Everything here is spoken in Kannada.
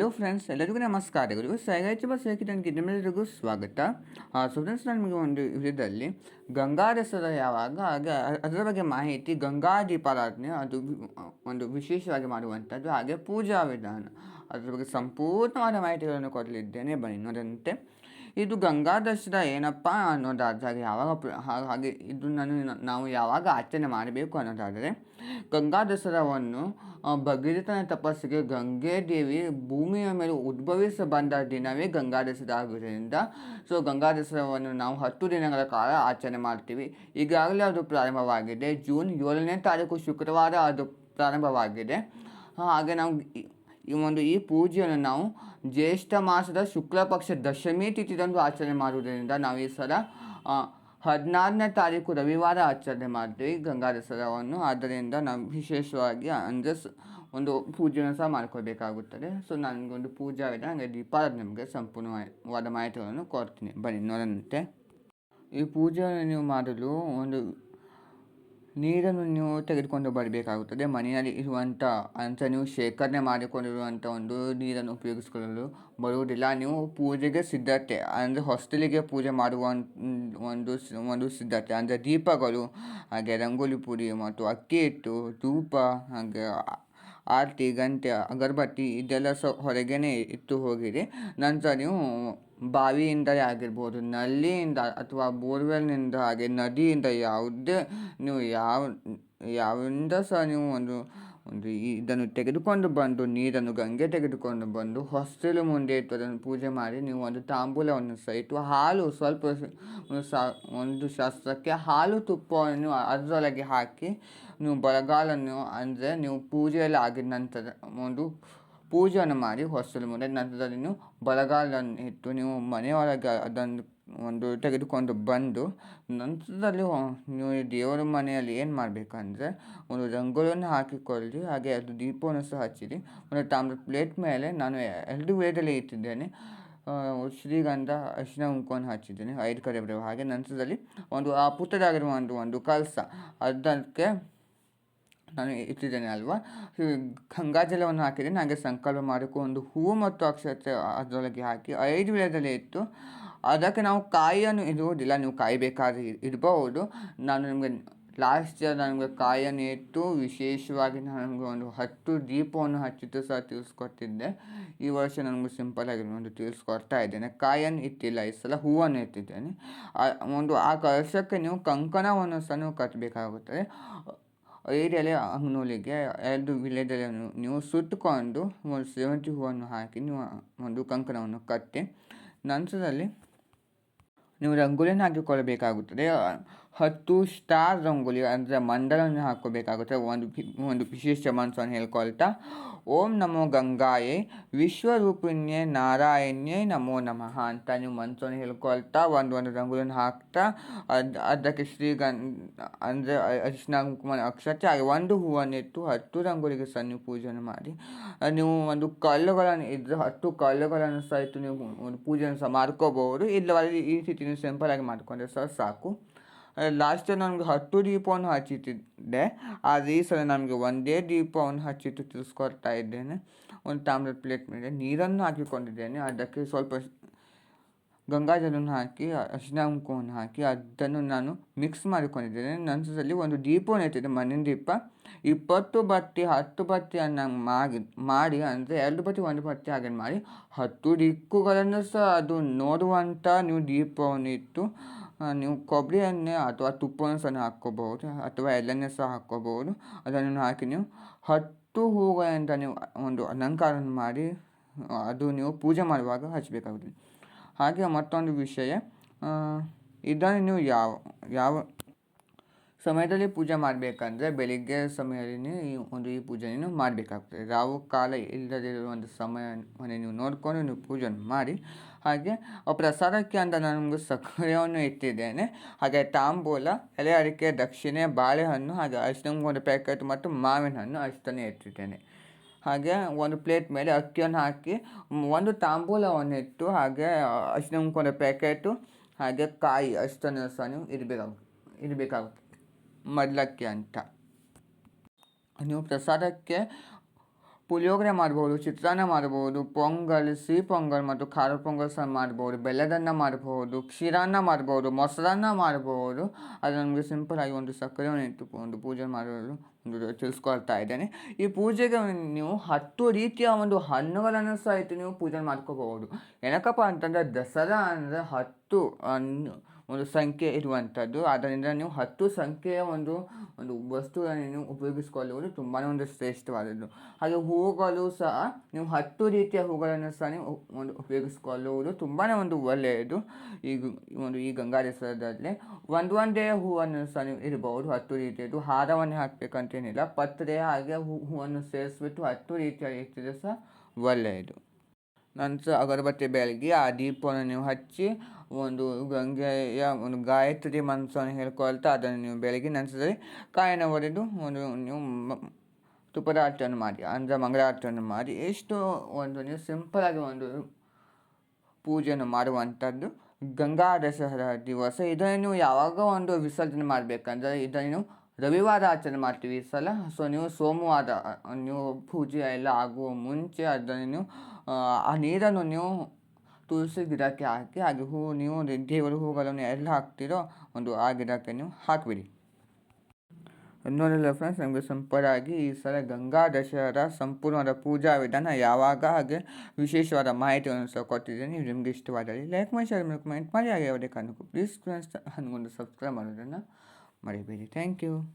ಹಲೋ ಫ್ರೆಂಡ್ಸ್ ಎಲ್ಲರಿಗೂ ನಮಸ್ಕಾರಗಳು. ಸೈಗಾಯ್ತು ಬಸ್ ನಿಮ್ಮೆಲ್ಲರಿಗೂ ಸ್ವಾಗತ. ಸೊ ಫ್ರೆಂಡ್ಸ್ ನಮಗೆ ಒಂದು ವಿಧದಲ್ಲಿ ಗಂಗಾ ದಸರಾ ಯಾವಾಗ, ಹಾಗೆ ಅದರ ಬಗ್ಗೆ ಮಾಹಿತಿ, ಗಂಗಾ ದೀಪಾರಾಧನೆ, ಅದು ಒಂದು ವಿಶೇಷವಾಗಿ ಮಾಡುವಂಥದ್ದು, ಹಾಗೆ ಪೂಜಾ ವಿಧಾನ. ಅದರ ಬಗ್ಗೆ ಸಂಪೂರ್ಣವಾದ ಮಾಹಿತಿಗಳನ್ನು ಕೊಡಲಿದ್ದೇನೆ. ಬನ್ನಿ, ನೋಡಂತೆ. ಇದು ಗಂಗಾ ದಸರಾ ಏನಪ್ಪ ಅನ್ನೋದಾದರೆ ಯಾವಾಗ ಹಾಗೆ ಇದು ನಾನು ನಾವು ಯಾವಾಗ ಆಚರಣೆ ಮಾಡಬೇಕು ಅನ್ನೋದಾದರೆ ಗಂಗಾ ದಸರಾವನ್ನು ಭಗೀರಥನ ತಪಸ್ಸಿಗೆ ಗಂಗೆ ದೇವಿ ಭೂಮಿಯ ಮೇಲೆ ಉದ್ಭವಿಸ ಬಂದ ದಿನವೇ ಗಂಗಾ ದಸರಾ ಆಗುವುದರಿಂದ, ಸೊ ಗಂಗಾ ದಸರಾವನ್ನು ನಾವು ಹತ್ತು ದಿನಗಳ ಕಾಲ ಆಚರಣೆ ಮಾಡ್ತೀವಿ. ಈಗಾಗಲೇ ಅದು ಪ್ರಾರಂಭವಾಗಿದೆ. ಜೂನ್ ಏಳನೇ ತಾರೀಕು ಶುಕ್ರವಾರ ಅದು ಪ್ರಾರಂಭವಾಗಿದೆ. ಹಾಗೆ ನಾವು ಈ ಒಂದು ಈ ಪೂಜೆಯನ್ನು ನಾವು ಜ್ಯೇಷ್ಠ ಮಾಸದ ಶುಕ್ಲ ಪಕ್ಷ ದಶಮಿ ತಿಥಿದಂದು ಆಚರಣೆ ಮಾಡುವುದರಿಂದ ನಾವು ಈ ಸಲ ಹದಿನಾರನೇ ತಾರೀಕು ರವಿವಾರ ಆಚರಣೆ ಮಾಡ್ತೀವಿ ಗಂಗಾ ದಸರಾವನ್ನು ಆದ್ದರಿಂದ ನಾವು ವಿಶೇಷವಾಗಿ ಅಂದರೆ ಒಂದು ಪೂಜೆಯನ್ನು ಸಹ ಮಾಡ್ಕೋಬೇಕಾಗುತ್ತದೆ ಸೊ, ನನಗೊಂದು ಪೂಜಾ ಇದೆ ಹಾಗೆ ದೀಪಾವಳಿ ನಿಮಗೆ ಸಂಪೂರ್ಣವಾದ ಮಾಹಿತಿಗಳನ್ನು ಕೊಡ್ತೀನಿ. ಬನ್ನಿ ನೋಡಂತೆ ಈ ಪೂಜೆಯನ್ನು ನೀವು ಮಾಡಲು ಒಂದು ನೀರನ್ನು ನೀವು ತೆಗೆದುಕೊಂಡು ಬರಬೇಕಾಗುತ್ತದೆ. ಮನೆಯಲ್ಲಿ ಇರುವಂಥ ಅಂತ ನೀವು ಶೇಖರಣೆ ಮಾಡಿಕೊಂಡಿರುವಂಥ ಒಂದು ನೀರನ್ನು ಉಪಯೋಗಿಸಿಕೊಳ್ಳಲು ಬರುವುದಿಲ್ಲ. ನೀವು ಪೂಜೆಗೆ ಸಿದ್ಧತೆ, ಅಂದರೆ ಹೊಸ್ತಿಲಿಗೆ ಪೂಜೆ ಮಾಡುವ ಒಂದು ಒಂದು ಸಿದ್ಧತೆ, ಅಂದರೆ ದೀಪಗಳು, ಹಾಗೆ ರಂಗೋಲಿ ಪುಡಿ ಮತ್ತು ಅಕ್ಕಿ ಹಿಟ್ಟು, ಧೂಪ, ಹಾಗೆ ಆರತಿ ಗಂಟೆ ಅಗರಬತ್ತಿ ಇದೆಲ್ಲ ಸಹ ಹೊರಗೇ ಇಟ್ಟು ಹೋಗಿರಿ ನಂತರ ನೀವು ಬಾವಿಯಿಂದಲೇ ಆಗಿರ್ಬೋದು, ನಲ್ಲಿಯಿಂದ ಅಥವಾ ಬೋರ್ವೆಲ್ನಿಂದ ಹಾಗೆ ನದಿಯಿಂದ ಯಾವುದೇ, ನೀವು ಯಾವ ಯಾವಿಂದ ಸಹ ನೀವು ಒಂದು ಒಂದು ಇದನ್ನು ತೆಗೆದುಕೊಂಡು ಬಂದು, ನೀರನ್ನು ಗಂಗೆ ತೆಗೆದುಕೊಂಡು ಬಂದು, ಹೊಸ್ತಿಲು ಮುಂದೆ ಇಟ್ಟು ಅದನ್ನು ಪೂಜೆ ಮಾಡಿ, ನೀವು ಒಂದು ತಾಂಬೂಲವನ್ನು ಸಹಿತ ಹಾಲು ಸ್ವಲ್ಪ ಒಂದು ಶಾಸ್ತ್ರಕ್ಕೆ ಹಾಲು ತುಪ್ಪವನ್ನು ಅದರೊಳಗೆ ಹಾಕಿ, ನೀವು ಬರಗಾಲನ್ನು ಅಂದರೆ ನೀವು ಪೂಜೆಯಲ್ಲಿ ಆಗಿದ ನಂತರ ಒಂದು ಪೂಜೆಯನ್ನು ಮಾಡಿ ಹೊಸಲು ಮುಂದೆ. ನಂತರದಲ್ಲಿ ನೀವು ಇಟ್ಟು ನೀವು ಮನೆಯೊಳಗೆ ಅದನ್ನು ಒಂದು ತೆಗೆದುಕೊಂಡು ಬಂದು, ನಂತರದಲ್ಲಿ ನೀವು ದೇವರ ಮನೆಯಲ್ಲಿ ಏನು ಮಾಡಬೇಕಂದ್ರೆ, ಒಂದು ರಂಗೋಲಿಯನ್ನು ಹಾಕಿಕೊಳ್ಳಿ, ಹಾಗೆ ಅದು ದೀಪವನ್ನು ಸಹ ಹಚ್ಚಿರಿ. ಒಂದು ತಾಮ್ರ ಪ್ಲೇಟ್ ಮೇಲೆ ನಾನು ಎರಡು ವೇದಲ್ಲಿ ಇಟ್ಟಿದ್ದೇನೆ. ಶ್ರೀಗಂಧ ಅರಿಶಿನ ಉಂಕುವನ್ನು ಹಚ್ಚಿದ್ದೇನೆ. ಐದು ಕಡೆ ಬರುವ ಹಾಗೆ. ನಂತರದಲ್ಲಿ ಒಂದು ಆ ಪುತ್ರದಾಗಿರುವ ಒಂದು ಒಂದು ಕಲಸ. ಅದಕ್ಕೆ ನಾನು ಇಟ್ಟಿದ್ದೇನೆ ಅಲ್ವಾ? ಗಂಗಾಜಲವನ್ನು ಹಾಕಿದರೆ ನನಗೆ ಸಂಕಲ್ಪ ಮಾಡಿಕೊಂಡು ಹೂವು ಮತ್ತು ಅಕ್ಷತೆ ಅದರೊಳಗೆ ಹಾಕಿ ಐದು ವಿಧದಲ್ಲಿ ಇತ್ತು ಅದಕ್ಕೆ ನಾವು ಕಾಯಿಯನ್ನು ಇರುವುದಿಲ್ಲ ನೀವು ಕಾಯಿ ಬೇಕಾದ್ರೆ ಇಡಬಹುದು ನಾನು ನಿಮಗೆ ಲಾಸ್ಟ್ ನನಗೆ ಕಾಯನ್ನು ಇಟ್ಟು, ವಿಶೇಷವಾಗಿ ನನಗೆ ಒಂದು ಹತ್ತು ದೀಪವನ್ನು ಹಚ್ಚಿಟ್ಟು ಸಹ ತಿಳಿಸ್ಕೊಟ್ಟಿದ್ದೆ. ಈ ವರ್ಷ ನನಗೆ ಸಿಂಪಲಾಗಿ ಒಂದು ತಿಳಿಸ್ಕೊಡ್ತಾ ಇದ್ದೇನೆ. ಕಾಯನ್ನು ಇಟ್ಟಿಲ್ಲ, ಈ ಸಲ ಹೂವನ್ನು ಇಟ್ಟಿದ್ದೇನೆ. ಒಂದು ಆ ಕಲಶಕ್ಕೆ ನೀವು ಕಂಕಣವನ್ನು ಸಹ ನೀವು ಕಟ್ಟಬೇಕಾಗುತ್ತದೆ. ಏರಿಯಲ್ಲಿ ನೂಲಿಗೆ ಎರಡು ವಿಲೇಜಲ್ಲಿ ನೀವು ಸುತ್ತಕೊಂಡು ಒಂದು ಸೇವಂತಿ ಹೂವನ್ನು ಹಾಕಿ ನೀವು ಒಂದು ಕಂಕಣವನ್ನು ಕಟ್ಟಿ, ನಂತರದಲ್ಲಿ ನೀವು ರಂಗೋಲಿಯನ್ನು ಹಾಕಿಕೊಳ್ಳಬೇಕಾಗುತ್ತದೆ. ಹತ್ತು ಸ್ಟಾರ್ ರಂಗೋಲಿ ಅಂದರೆ ಮಂಡಲವನ್ನು ಹಾಕೋಬೇಕಾಗುತ್ತೆ. ಒಂದು ಒಂದು ವಿಶೇಷ ಮನಸ್ಸನ್ನು ಹೇಳ್ಕೊಳ್ತಾ, ಓಂ ನಮೋ ಗಂಗಾಯೇ, ವಿಶ್ವರೂಪಿಣ್ಯೆ ನಾರಾಯಣ್ಯೇ ನಮೋ ನಮಃ ಅಂತ ನೀವು ಮನಸ್ಸನ್ನು ಹೇಳ್ಕೊಳ್ತಾ, ಒಂದು ಒಂದು ರಂಗೋಲಿಯನ್ನು ಹಾಕ್ತಾ, ಅದು, ಅದಕ್ಕೆ ಶ್ರೀಗನ್ ಅಂದರೆ ಅರಿಶಿನ ಕುಂಕುಮ ಅಕ್ಷತೆ, ಹಾಗೆ ಒಂದು ಹೂವನ್ನಿಟ್ಟು ಹತ್ತು ರಂಗೋಲಿಗೆ ಸಹ ನೀವು ಪೂಜೆಯನ್ನು ಮಾಡಿ. ನೀವು ಒಂದು ಕಲ್ಲುಗಳನ್ನು ಇದ್ದರೆ ಹತ್ತು ಕಲ್ಲುಗಳನ್ನು ಸಹಿತ ನೀವು ಒಂದು ಪೂಜೆಯನ್ನು ಸಹ ಮಾಡ್ಕೋಬಹುದು. ಇಲ್ಲವಾದರೆ ಈ ರೀತಿ ನೀವು ಆಗಿ ಮಾಡಿಕೊಂಡ್ರೆ ಸಹ ಸಾಕು. ಲಾಸ್ಟ್ ನನಗೆ ಹತ್ತು ದೀಪವನ್ನು ಹಚ್ಚಿಟ್ಟಿದ್ದೆ ಆದರೆ ಈ ಸಲ ನಮಗೆ ಒಂದೇ ದೀಪವನ್ನು ಹಚ್ಚಿಟ್ಟು ತಿಳಿಸ್ಕೊಡ್ತಾ ಇದ್ದೇನೆ. ಒಂದು ತಾಮ್ರದ ಪ್ಲೇಟ್ ಮೇಲೆ ನೀರನ್ನು ಹಾಕಿಕೊಂಡಿದ್ದೇನೆ. ಅದಕ್ಕೆ ಸ್ವಲ್ಪ ಗಂಗಾಜಲವನ್ನು ಹಾಕಿ ಅರಿಶಿನ ಹಾಕಿ, ಅದನ್ನು ನಾನು ಮಿಕ್ಸ್ ಮಾಡಿಕೊಂಡಿದ್ದೇನೆ. ನಂತರದಲ್ಲಿ ಒಂದು ದೀಪವನ್ನು ಇಟ್ಟಿದ್ದೆ ಮಣ್ಣಿನ ದೀಪ. ಇಪ್ಪತ್ತು ಬತ್ತಿ, ಹತ್ತು ಬತ್ತಿಯನ್ನು ಮಾಡಿ ಮಾಡಿ, ಅಂದರೆ ಎರಡು ಬತ್ತಿ, ಒಂದು ಬತ್ತಿ ಹಾಗೆ ಮಾಡಿ, ಹತ್ತು ದಿಕ್ಕುಗಳನ್ನು ಸಹ ಅದು ನೋಡುವಂಥ ನೀವು ದೀಪವನ್ನು ಇಟ್ಟು ನೀವು ಕೊಬ್ಬರಿ ಎಣ್ಣೆ ಅಥವಾ ತುಪ್ಪವನ್ನು ಸಹ ಹಾಕ್ಕೋಬಹುದು ಅಥವಾ ಎಳ್ಳೆಣ್ಣೆ ಸಹ ಹಾಕ್ಕೋಬಹುದು ಅದನ್ನು ಹಾಕಿ ನೀವು ಹತ್ತು ಹೂಗಳಿಂದ ನೀವು ಒಂದು ಅಲಂಕಾರವನ್ನು ಮಾಡಿ, ಅದು ನೀವು ಪೂಜೆ ಮಾಡುವಾಗ ಹಚ್ಚಬೇಕಾಗುತ್ತದೆ ಹಾಗೆ ಮತ್ತೊಂದು ವಿಷಯ ಇದನ್ನು ನೀವು ಯಾವ ಯಾವ ಸಮಯದಲ್ಲಿ ಪೂಜೆ ಮಾಡಬೇಕಂದ್ರೆ ಬೆಳಿಗ್ಗೆ ಸಮಯದಲ್ಲಿ ಈ ಒಂದು ಈ ಪೂಜೆಯನ್ನು ಮಾಡಬೇಕಾಗ್ತದೆ. ರಾವು ಕಾಲ ಇಲ್ಲದಿರುವ ಒಂದು ಸಮಯವನ್ನು ನೀವು ನೋಡಿಕೊಂಡು ನೀವು ಪೂಜೆಯನ್ನು ಮಾಡಿ. ಹಾಗೆ ಪ್ರಸಾದಕ್ಕೆ ಅಂತ ನಾನು ನಿಮಗೆ ಸಕ್ಕರೆಯನ್ನು ಇಟ್ಟಿದ್ದೇನೆ. ಹಾಗೆ ತಾಂಬೂಲ ಎಲೆ ಅಡಿಕೆ ದಕ್ಷಿಣೆ, ಬಾಳೆಹಣ್ಣು, ಹಾಗೆ ಅಷ್ಟೊಂದು ಒಂದು ಪ್ಯಾಕೆಟ್ ಮತ್ತು ಮಾವಿನ ಹಣ್ಣು ಅಷ್ಟನ್ನೇ ಇಟ್ಟಿದ್ದೇನೆ. ಹಾಗೆ ಒಂದು ಪ್ಲೇಟ್ ಮೇಲೆ ಅಕ್ಕಿಯನ್ನು ಹಾಕಿ, ಒಂದು ತಾಂಬೂಲವನ್ನು ಇಟ್ಟು, ಹಾಗೆ ಅಷ್ಟೊಂದು ಒಂದು ಪ್ಯಾಕೆಟು ಹಾಗೆ ಕಾಯಿ ಅಷ್ಟನ್ನು ಸಹ ನೀವು ಇರಬೇಕಾಗ ಇರಬೇಕಾಗುತ್ತೆ ಮಡ್ಲಕ್ಕಿ ಅಂತ. ನೀವು ಪ್ರಸಾದಕ್ಕೆ ಪುಳಿಯೋಗರೆ ಮಾಡ್ಬೋದು, ಚಿತ್ರಾನ್ನ ಮಾಡ್ಬೋದು, ಪೊಂಗಲ್, ಸಿಹಿ ಪೊಂಗಲ್ ಮತ್ತು ಖಾರ ಪೊಂಗಲ್ ಸಹ ಮಾಡ್ಬೋದು, ಬೆಲ್ಲದನ್ನ ಮಾಡ್ಬೋದು, ಕ್ಷೀರಾನ್ನ ಮಾಡ್ಬೋದು, ಮೊಸರನ್ನ ಮಾಡ್ಬೋದು. ಅದು ನಮಗೆ ಸಿಂಪಲಾಗಿ ಒಂದು ಸಕ್ಕರೆಯನ್ನು ಇಟ್ಟುಕೊಂಡು ಪೂಜೆ ಮಾಡಲು ಒಂದು ತಿಳಿಸ್ಕೊಳ್ತಾ ಇದ್ದೇನೆ. ಈ ಪೂಜೆಗೆ ನೀವು ಹತ್ತು ರೀತಿಯ ಒಂದು ಹಣ್ಣುಗಳನ್ನು ಸಹ ನೀವು ಪೂಜೆ ಮಾಡ್ಕೋಬಹುದು. ಏನಕ್ಕಪ್ಪ ಅಂತಂದರೆ ದಸರಾ ಅಂದರೆ ಹತ್ತು ಹಣ್ಣು ಒಂದು ಸಂಖ್ಯೆ ಇರುವಂಥದ್ದು. ಆದ್ದರಿಂದ ನೀವು ಹತ್ತು ಸಂಖ್ಯೆಯ ಒಂದು ಒಂದು ವಸ್ತುಗಳನ್ನು ನೀವು ಉಪಯೋಗಿಸಿಕೊಳ್ಳುವುದು ತುಂಬಾ ಒಂದು ಶ್ರೇಷ್ಠವಾದದ್ದು. ಹಾಗೆ ಹೂವುಗಳು ಸಹ ನೀವು ಹತ್ತು ರೀತಿಯ ಹೂಗಳನ್ನು ಸಹ ನೀವು ಒಂದು ಉಪಯೋಗಿಸಿಕೊಳ್ಳುವುದು ತುಂಬಾ ಒಂದು ಒಳ್ಳೆಯದು. ಈ ಒಂದು ಈ ಗಂಗಾಧೇಶ್ವರದಲ್ಲಿ ಒಂದು ಒಂದೇ ಹೂವನ್ನು ಸಹ ನೀವು ಇರಬಹುದು ಹತ್ತು ರೀತಿಯದು ಹಾರವನ್ನು ಹಾಕಬೇಕಂತೇನಿಲ್ಲ. ಪತ್ರೆ ಹಾಗೆ ಹೂ, ಹೂವನ್ನು ಸೇರಿಸ್ಬಿಟ್ಟು ಹತ್ತು ರೀತಿಯ ರೀತಿಯಲ್ಲಿ ಸಹ ಒಳ್ಳೆಯದು. ನಂತರ ಅಗರಬತ್ತಿ ಬೆಳಗಿ ಆ ದೀಪವನ್ನು ನೀವು ಹಚ್ಚಿ ಒಂದು ಗಂಗೆಯ ಒಂದು ಗಾಯತ್ರಿ ಮಂತ್ರವನ್ನು ಹೇಳ್ಕೊಳ್ತಾ ಅದನ್ನು ನೀವು ಬೆಳಗ್ಗೆ ನಂತರದಲ್ಲಿ ಕಾಯನ ಒಡೆದು ಒಂದು ನೀವು ತುಪ್ಪದ ಮಾಡಿ, ಅಂದರೆ ಮಂಗಳಾರತಿಯನ್ನು ಮಾಡಿ, ಎಷ್ಟು ಒಂದು ನೀವು ಸಿಂಪಲಾಗಿ ಒಂದು ಪೂಜೆಯನ್ನು ಮಾಡುವಂಥದ್ದು ಗಂಗಾ ದಸರಾ ದಿವಸ. ಇದನ್ನು ಯಾವಾಗ ಒಂದು ವಿಸರ್ಜನೆ ಮಾಡಬೇಕಂದ್ರೆ ಇದನ್ನು ರವಿವಾರ ಆಚರಣೆ ಮಾಡ್ತೀವಿ ಈ ಸಲ. ಸೊ ನೀವು ಸೋಮವಾರ ನೀವು ಪೂಜೆ ಎಲ್ಲ ಆಗುವ ಮುಂಚೆ ಅದನ್ನು ನೀವು, ಆ ನೀರನ್ನು ನೀವು ತುಳಸಿ ಗಿಡಕ್ಕೆ ಹಾಕಿ, ಹಾಗೆ ಹೂ ನೀವು ದೇವರು ಹೂಗಳನ್ನು ಎಲ್ಲ ಹಾಕ್ತಿರೋ ಒಂದು ಆ ಗಿಡಕ್ಕೆ ನೀವು ಹಾಕಿಬಿಡಿ. ನೋಡಿಲ್ಲ ಫ್ರೆಂಡ್ಸ್ ನಮಗೆ ಸಂಪರಾಗಿ ಈ ಸಲ ಗಂಗಾ ದಶಹರ ಸಂಪೂರ್ಣವಾದ ಪೂಜಾ ವಿಧಾನ ಯಾವಾಗ ಹಾಗೆ ವಿಶೇಷವಾದ ಮಾಹಿತಿಯನ್ನು ಸಹ ಕೊಟ್ಟಿದ್ದೀನಿ. ನಿಮಗೆ ಇಷ್ಟವಾದಲ್ಲಿ ಲೈಕ್ ಮಾಡಿ ಶೇರ್ ಮಾಡಿ ಕಮೆಂಟ್ ಮಾಡಿ, ಹಾಗೆ ಯಾವುದೇ ಕಾರಣಕ್ಕೂ ಪ್ಲೀಸ್ ಫ್ರೆಂಡ್ಸ್ ನನಗೊಂದು ಸಬ್ಸ್ಕ್ರೈಬ್ ಮಾಡೋದನ್ನು my baby thank you.